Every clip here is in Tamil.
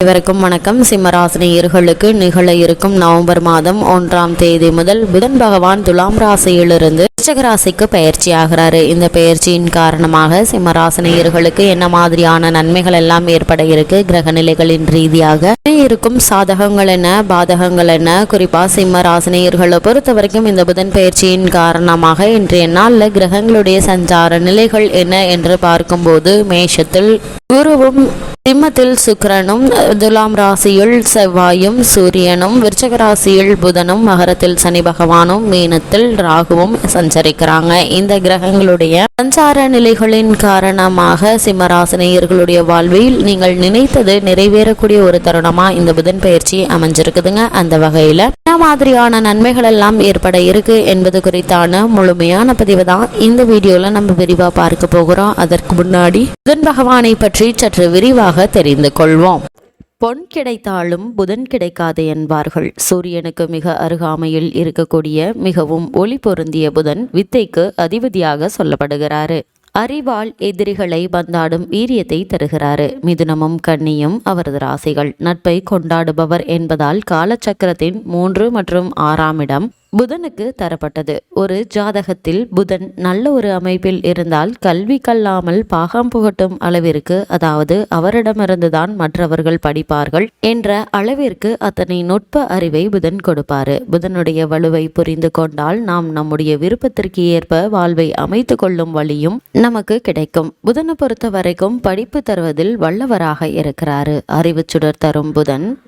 அனைவருக்கும் வணக்கம். சிம்மராசினியர்களுக்கு நிகழ இருக்கும் நவம்பர் மாதம் ஒன்றாம் தேதி முதல் புதன் பகவான் துலாம் ராசியிலிருந்து ராசிக்கு பயிற்சி ஆகிறாரு இந்த பயிற்சியின் காரணமாக சிம்மராசினியர்களுக்கு என்ன மாதிரியான நன்மைகள் எல்லாம் ஏற்பட இருக்கு? கிரக நிலைகளின் ரீதியாக இருக்கும்? சாதகங்கள் என்ன? பாதகங்கள் என்ன? குறிப்பா சிம்ம ராசினியர்களை பொறுத்த வரைக்கும் இந்த புதன் பயிற்சியின் காரணமாக இன்றைய நாளில் கிரகங்களுடைய சஞ்சார நிலைகள் என்ன என்று பார்க்கும்போது மேஷத்தில் குருவும் சிம்மத்தில் சுக்கிரனும் துலாம் ராசியில் செவ்வாயும் சூரியனும் விருச்சக ராசியில் புதனும் மகரத்தில் சனி பகவானும் மீனத்தில் ராகுவும் எச்சரிக்கிறாங்க இந்த கிரகங்களுடைய சஞ்சார நிலைகளின் காரணமாக சிம்மராசினியர்களுடைய வாழ்வில் நீங்கள் நினைத்தது நிறைவேறக்கூடிய ஒரு தருணமா இந்த புதன் பயிற்சி அமைஞ்சிருக்குதுங்க. அந்த வகையில என்ன மாதிரியான நன்மைகள் எல்லாம் ஏற்பட இருக்கு என்பது குறித்தான முழுமையான பதிவு தான் இந்த வீடியோல நம்ம விரிவா பார்க்க போகிறோம். அதற்கு முன்னாடி புதன் பகவானை பற்றி சற்று விரிவாக தெரிந்து கொள்வோம். பொன் கிடைத்தாலும் புதன் கிடைக்காது என்பார்கள். சூரியனுக்கு மிக அருகாமையில் இருக்கக்கூடிய மிகவும் ஒளி பொருந்திய புதன் வித்தைக்கு அதிபதியாக சொல்லப்படுகிறாரு. அறிவால் எதிரிகளை பந்தாடும் வீரியத்தை தருகிறாரு. மிதுனமும் கன்னியும் அவரது ராசிகள். நட்பை கொண்டாடுபவர் என்பதால் காலச்சக்கரத்தின் மூன்று மற்றும் ஆறாம் இடம் புதனுக்கு தரப்பட்டது. ஒரு ஜாதகத்தில் புதன் நல்ல ஒரு அமைப்பில் இருந்தால் கல்வி கல்லாமல் பாகம் புகட்டும் அளவிற்கு அதாவது அவரிடமிருந்துதான் மற்றவர்கள் படிப்பார்கள் என்ற அளவிற்கு அத்தனை நுட்ப அறிவை புதன் கொடுப்பாரு. புதனுடைய வலுவை புரிந்து கொண்டால் நாம் நம்முடைய விருப்பத்திற்கு ஏற்ப வாழ்வை அமைத்து கொள்ளும் வழியும் நமக்கு கிடைக்கும். புதனை பொறுத்த வரைக்கும் படிப்பு தருவதில் வல்லவராக இருக்கிறாரு. அறிவு சுடர் தரும் புதன்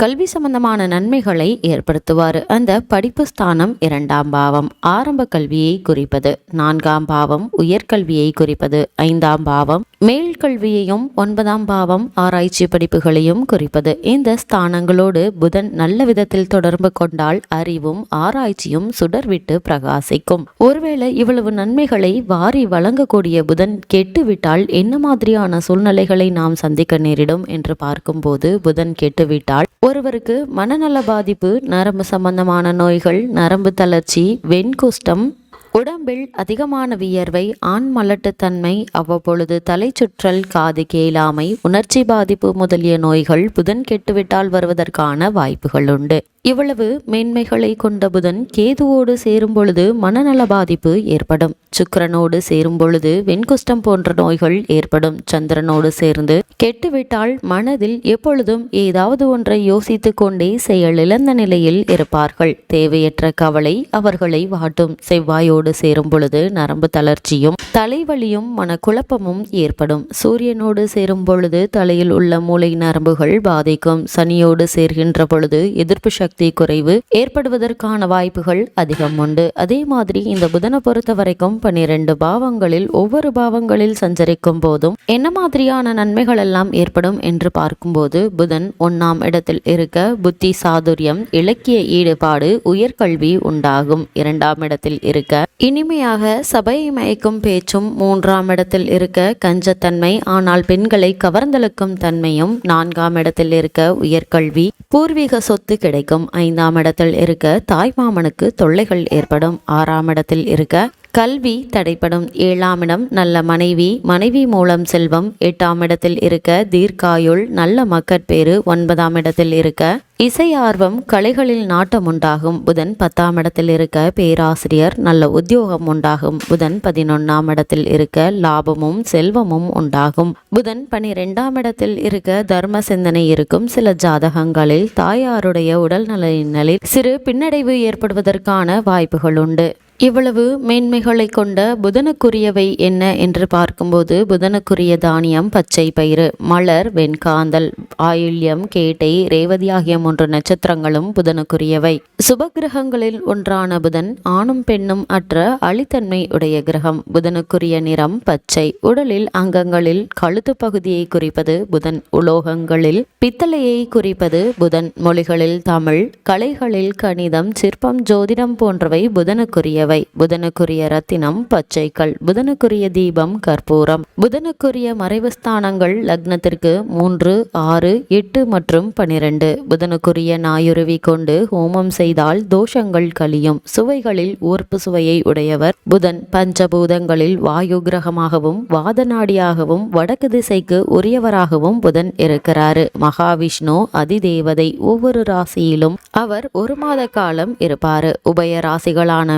கல்வி சம்பந்தமான நன்மைகளை ஏற்படுத்துவார். அந்த படிப்பு ஸ்தானம் இரண்டாம் பாவம். ஆரம்ப கல்வியை குறிப்பது. நான்காம் பாவம் உயர்கல்வியை குறிப்பது. ஐந்தாம் பாவம் மேல் கல்வியையும் ஒன்பதாம் பாவம் ஆராய்ச்சி படிப்புகளையும் குறிப்பது. இந்த ஸ்தானங்களோடு புதன் நல்ல விதத்தில் தொடர்பு கொண்டால் அறிவும் ஆராய்ச்சியும் சுடர்விட்டு பிரகாசிக்கும். ஒருவேளை இவ்வளவு நன்மைகளை வாரி வழங்கக்கூடிய புதன் கெட்டுவிட்டால் என்ன மாதிரியான சூழ்நிலைகளை நாம் சந்திக்க நேரிடும் என்று பார்க்கும்போது புதன் கெட்டுவிட்டால் ஒருவருக்கு மனநல பாதிப்பு நரம்பு சம்பந்தமான நோய்கள் நரம்பு தளர்ச்சி வெண்குஷ்டம் உடம்பில் அதிகமான வியர்வை ஆண் மலட்டுத்தன்மை அவ்வப்பொழுது தலை சுற்றல் காது கேளாமை உணர்ச்சி பாதிப்பு முதலிய நோய்கள் புதன் கெட்டுவிட்டால் வருவதற்கான வாய்ப்புகள் உண்டு. இவ்வளவு மேன்மைகளை கொண்ட புதன் கேதுவோடு சேரும் பொழுது மனநல பாதிப்பு ஏற்படும். சுக்கிரனோடு சேரும் பொழுது வெண்குஷ்டம் போன்ற நோய்கள் ஏற்படும். சந்திரனோடு சேர்ந்து கெட்டுவிட்டால் மனதில் எப்பொழுதும் ஏதாவது ஒன்றை யோசித்துக் கொண்டே செயலிழந்த நிலையில் இருப்பார்கள். தேவையற்ற கவலை அவர்களை வாட்டும். செவ்வாயோடு சேரும் பொழுது நரம்பு தளர்ச்சியும் தலைவலியும் மனக்குழப்பமும் ஏற்படும். சூரியனோடு சேரும் பொழுது தலையில் உள்ள மூளை நரம்புகள் பாதிக்கும். சனியோடு சேர்கின்ற பொழுது எதிர்ப்பு சக்தி குறைவு ஏற்படுவதற்கான வாய்ப்புகள் அதிகம் உண்டு. அதே மாதிரி இந்த புதனை பொறுத்த வரைக்கும் பன்னிரண்டு பாவங்களில் ஒவ்வொரு பாவங்களில் சஞ்சரிக்கும் போதும் என்ன மாதிரியான நன்மைகள் எல்லாம் ஏற்படும் என்று பார்க்கும்போது புதன் ஒன்னாம் இடத்தில் இருக்க புத்தி சாதுரியம் இலக்கிய ஈடுபாடு உயர்கல்வி உண்டாகும். இரண்டாம் இடத்தில் இருக்க இனிமையாக சபையை மயக்கும் பேச்சும் மூன்றாம் இடத்தில் இருக்க கஞ்சத்தன்மை ஆனால் பெண்களை கவர்ந்தெழுக்கும் தன்மையும் நான்காம் இடத்தில் இருக்க உயர்கல்வி பூர்வீக சொத்து கிடைக்கும். ஐந்தாம் இடத்தில் இருக்க தாய்மாமனுக்கு தொல்லைகள் ஏற்படும். ஆறாம் இடத்தில் இருக்க கல்வி தடைப்படும் ஏழாம் இடம் நல்ல மனைவி. மனைவி மூலம் செல்வம். எட்டாம் இடத்தில் இருக்க தீர்க்காயுள் நல்ல மக்கட்பேறு ஒன்பதாம் இடத்தில் இருக்க இசை ஆர்வம் கலைகளில் நாட்டம் உண்டாகும். புதன் பத்தாம் இடத்தில் இருக்க பேராசிரியர் நல்ல உத்தியோகம் உண்டாகும். புதன் பதினொன்னாம் இடத்தில் இருக்க லாபமும் செல்வமும் உண்டாகும். புதன் பனிரெண்டாம் இடத்தில் இருக்க தர்ம சிந்தனை இருக்கும். சில ஜாதகங்களில் தாயாருடைய உடல்நலனில் சிறு பின்னடைவு ஏற்படுவதற்கான வாய்ப்புகள் உண்டு. இவ்வளவு மேன்மைகளை கொண்ட புதனுக்குரியவை என்ன என்று பார்க்கும்போது புதனுக்குரிய தானியம் பச்சை பயிறு மலர் வெண்காந்தல் ஆயுள்யம் கேட்டை ரேவதி ஆகிய மூன்று நட்சத்திரங்களும் புதனுக்குரியவை. சுபகிரகங்களில் ஒன்றான புதன் ஆணும் பெண்ணும் அற்ற அழித்தன்மை உடைய கிரகம். புதனுக்குரிய நிறம் பச்சை. உடலில் அங்கங்களில் கழுத்து பகுதியை குறிப்பது புதன். உலோகங்களில் பித்தளையை குறிப்பது புதன். மொழிகளில் தமிழ். கலைகளில் கணிதம் சிற்பம் ஜோதிடம் போன்றவை புதனுக்குரியவை. சிறந்தவை புதனுக்குரிய ரத்தினம் பச்சைக்கல். புதனுக்குரிய தீபம் கற்பூரம். புதனுக்குரிய மறைவு ஸ்தானங்கள் லக்னத்திற்கு மூன்று ஆறு எட்டு மற்றும் பனிரெண்டு. புதனுக்குரிய நாயுருவி கொண்டு ஹோமம் செய்தால் தோஷங்கள் கழியும். சுவைகளில் ஊர்ப்பு சுவையை உடையவர். புதன் பஞ்சபூதங்களில் வாயு கிரகமாகவும் வாதநாடியாகவும் வடக்கு திசைக்கு உரியவராகவும் புதன் இருக்கிறாரு. மகாவிஷ்ணு அதிதேவதை ஒவ்வொரு ராசியிலும் அவர் ஒரு மாத காலம் இருப்பாரு. உபய ராசிகளான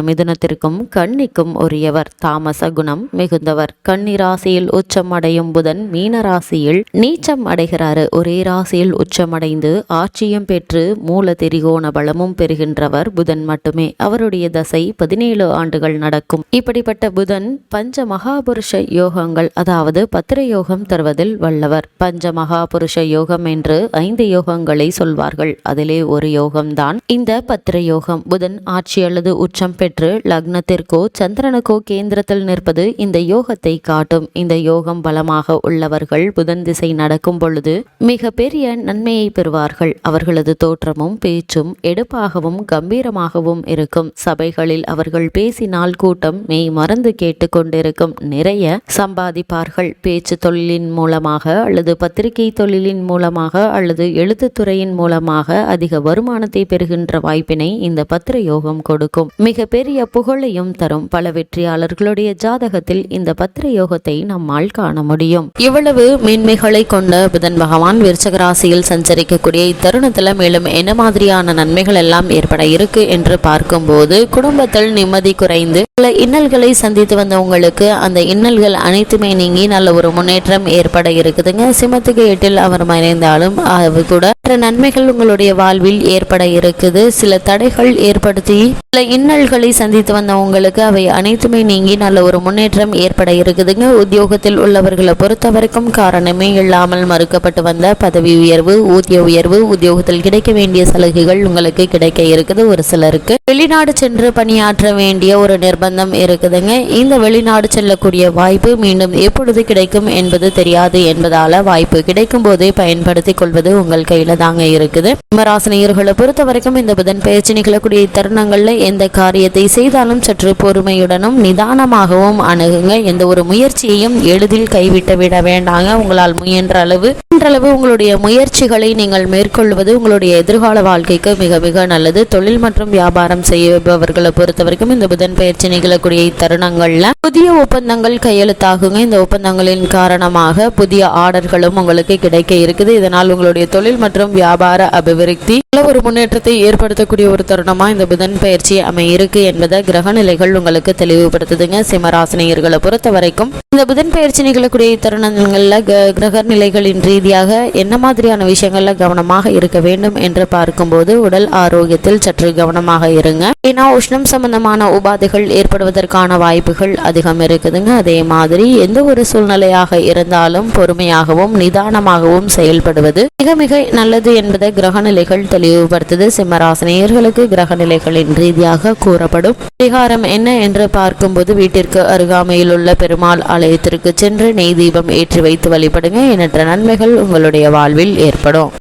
மிதுனத்திற்கும் கன்னிக்கும் உரியவர். தாமச குணம் மிகுந்தவர். கன்னி ராசியில் உச்சம் அடையும் புதன் மீன ராசியில் நீச்சம் அடைகிறாரு. ஒரே ராசியில் உச்சமடைந்து ஆட்சியும் பெற்று மூல திரிகோண பலமும் பெறுகின்றவர் புதன் மட்டுமே. அவருடைய தசை பதினேழு ஆண்டுகள் நடக்கும். இப்படிப்பட்ட புதன் பஞ்ச மகாபுருஷ யோகங்கள் அதாவது பத்திர யோகம் தருவதில் வல்லவர். பஞ்ச மகாபுருஷ யோகம் என்று ஐந்து யோகங்களை சொல்வார்கள். அதிலே ஒரு யோகம்தான் இந்த பத்திர யோகம் புதன் ஆட்சி அல்லது உச்சம் பெற்று லக்னத்திற்கோ சந்திரனுக்கோ கேந்திரத்தில் நிற்பது இந்த யோகத்தை காட்டும். இந்த யோகம் பலமாக உள்ளவர்கள் புதன் திசை நடக்கும் பொழுது மிக பெரிய நன்மையை பெறுவார்கள். அவர்களது தோற்றமும் பேச்சும் எடுப்பாகவும் கம்பீரமாகவும் இருக்கும். சபைகளில் அவர்கள் பேசினால் கூட்டம் மெய் மறந்து கேட்டுக்கொண்டிருக்கும் நிறைய சம்பாதிப்பார்கள். பேச்சு தொழிலின் மூலமாக அல்லது பத்திரிகை தொழிலின் மூலமாக அல்லது எழுத்துத்துறையின் மூலமாக அதிக வருமானத்தை பெறுகின்ற வாய்ப்பினை இந்த பத்திர யோகம் கொடுக்கும். மிக பெரிய புகழையும் தரும் பல வெற்றியாளர்களுடைய ஜாதகத்தில் இந்த பத்திர யோகத்தை நம்மால் காண முடியும். இவ்வளவு மேன்மைகளை கொண்ட புதன் பகவான் விருச்சக ராசியில் சஞ்சரிக்கக்கூடிய இத்தருணத்தில் மேலும் என்ன மாதிரியான நன்மைகள் எல்லாம் ஏற்பட இருக்கு என்று பார்க்கும்போது குடும்பத்தில் நிம்மதி குறைந்து பல இன்னல்களை சந்தித்து வந்தவங்களுக்கு அந்த இன்னல்கள் அனைத்துமே நீங்கி நல்ல ஒரு முன்னேற்றம் ஏற்பட இருக்குதுங்க. சிமத்துக்கு எட்டில் அவர் மறைந்தாலும் அது கூட மற்ற நன்மைகள் உங்களுடைய வாழ்வில் ஏற்பட இருக்குது. சில தடைகள் ஏற்படுத்தி சில இன்னல்களை சந்தித்து வந்த உங்களுக்கு அவை அனைத்துமே நீங்கி நல்ல ஒரு முன்னேற்றம் ஏற்பட இருக்குதுங்க உத்தியோகத்தில் உள்ளவர்களை பொறுத்த வரைக்கும் காரணமே இல்லாமல் மறுக்கப்பட்டு வந்த பதவி உயர்வு ஊதிய உயர்வு உத்தியோகத்தில் கிடைக்க வேண்டிய சலுகைகள் உங்களுக்கு கிடைக்க இருக்குது. ஒரு சிலருக்கு வெளிநாடு சென்று பணியாற்ற வேண்டிய ஒரு நிர்பந்தம் இருக்குதுங்க. இந்த வெளிநாடு செல்லக்கூடிய வாய்ப்பு மீண்டும் எப்பொழுது கிடைக்கும் என்பது தெரியாது. என்பதால வாய்ப்பு கிடைக்கும் போதே பயன்படுத்திக் கொள்வது உங்கள் கையில் தாங்க இருக்குது. சிம்மராசினியர்களை பொறுத்த வரைக்கும் இந்த புதன் பயிற்சி நிகழக்கூடிய தருணங்கள்ல எந்த காரியத்தை செய்தாலும் சற்று பொறுமையுடனும் நிதானமாகவும் அணுகுங்க. எந்த ஒரு முயற்சியையும் எளிதில் கைவிட்டு விட வேண்டாங்க. உங்களால் முயன்ற அளவு அளவு உங்களுடைய முயற்சிகளை நீங்கள் மேற்கொள்வது உங்களுடைய எதிர்கால வாழ்க்கைக்கு மிக மிக நல்லது. தொழில் மற்றும் வியாபாரம் செய்பவர்களை பொறுத்த வரைக்கும் இந்த புதன் பயிற்சி நிகழக்கூடிய தருணங்கள்ல புதிய ஒப்பந்தங்கள் கையெழுத்தாகுங்க. இந்த ஒப்பந்தங்களின் காரணமாக புதிய ஆர்டர்களும் உங்களுக்கு கிடைக்க இருக்குது. இதனால் உங்களுடைய தொழில் மற்றும் வியாபார அபிவிருத்தி. நல்ல ஒரு முன்னேற்றத்தை ஏற்படுத்தக்கூடிய ஒரு தருணமா இந்த புதன் பயிற்சி அமையிருக்கு என்பதை கிரக நிலைகள் உங்களுக்கு தெளிவுபடுத்துதுங்க. சிம்மராசினியர்களை பொறுத்த வரைக்கும் இந்த புதன் பயிற்சி நிகழக்கூடிய தருணங்கள்ல கிரக நிலைகளின் ரீதியாக என்ன மாதிரியான விஷயங்கள்ல கவனமாக இருக்க வேண்டும் என்று பார்க்கும்போது உடல் ஆரோக்கியத்தில் சற்று கவனமாக இருங்க. ஏன்னா உஷ்ணம் சம்பந்தமான உபாதைகள் ஏற்படுவதற்கான வாய்ப்புகள் அதிகம் இருக்குதுங்க. அதே மாதிரி எந்த ஒரு சூழ்நிலையாக இருந்தாலும் பொறுமையாகவும் நிதானமாகவும் செயல்படுவது மிக மிக நல்ல நல்லது என்பதை கிரகநிலைகள் தெளிவுபடுத்துது. சிம்மராசினியர்களுக்கு கிரகநிலைகளின் ரீதியாக கூறப்படும் பரிகாரம் என்ன என்று பார்க்கும்போது வீட்டிற்கு அருகாமையில் உள்ள பெருமாள் ஆலயத்திற்கு சென்று நெய் தீபம் ஏற்றி வைத்து வழிபடுங்க. எண்ணற்ற நன்மைகள் உங்களுடைய வாழ்வில் ஏற்படும்.